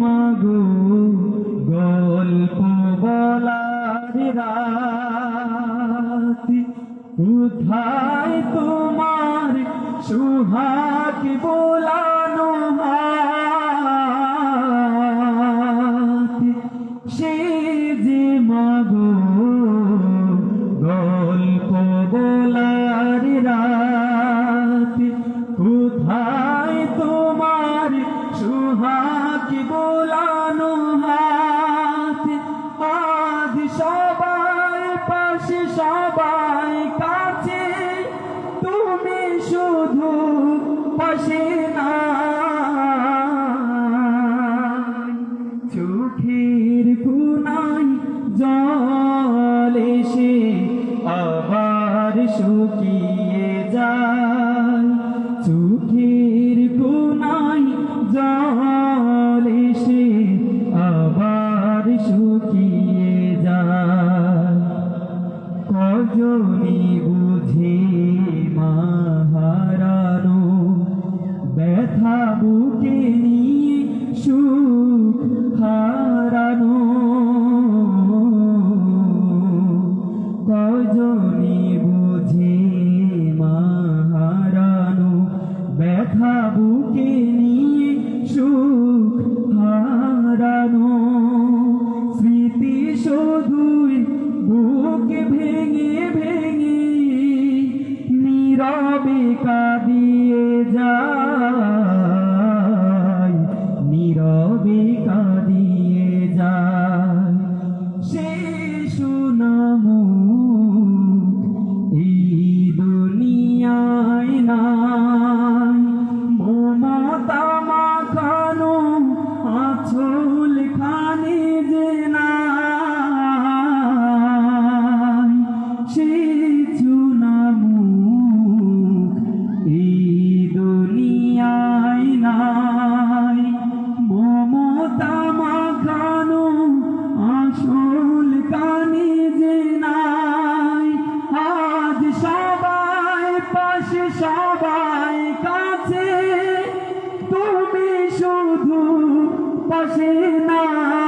মাগো গল্প বলার রাতি। কোথায় তোমার সুহাগ বোলানো হাতি। সে যে মাগো গল্প বলার রাতি। কোথায় তোমার সুহাগ আজ সবাই, পাশে সবাই কাছে। তুমি শুধু পাশে না চোখের কুনাই জল এসে আবার শুকিয়ে যায়। চোখের কুনাই জল এসে আবার শুকিয়ে কজনি বুঝে মাহারানো। ব্যথা বুকে নিয়ে সুখ শুধু পাশে না।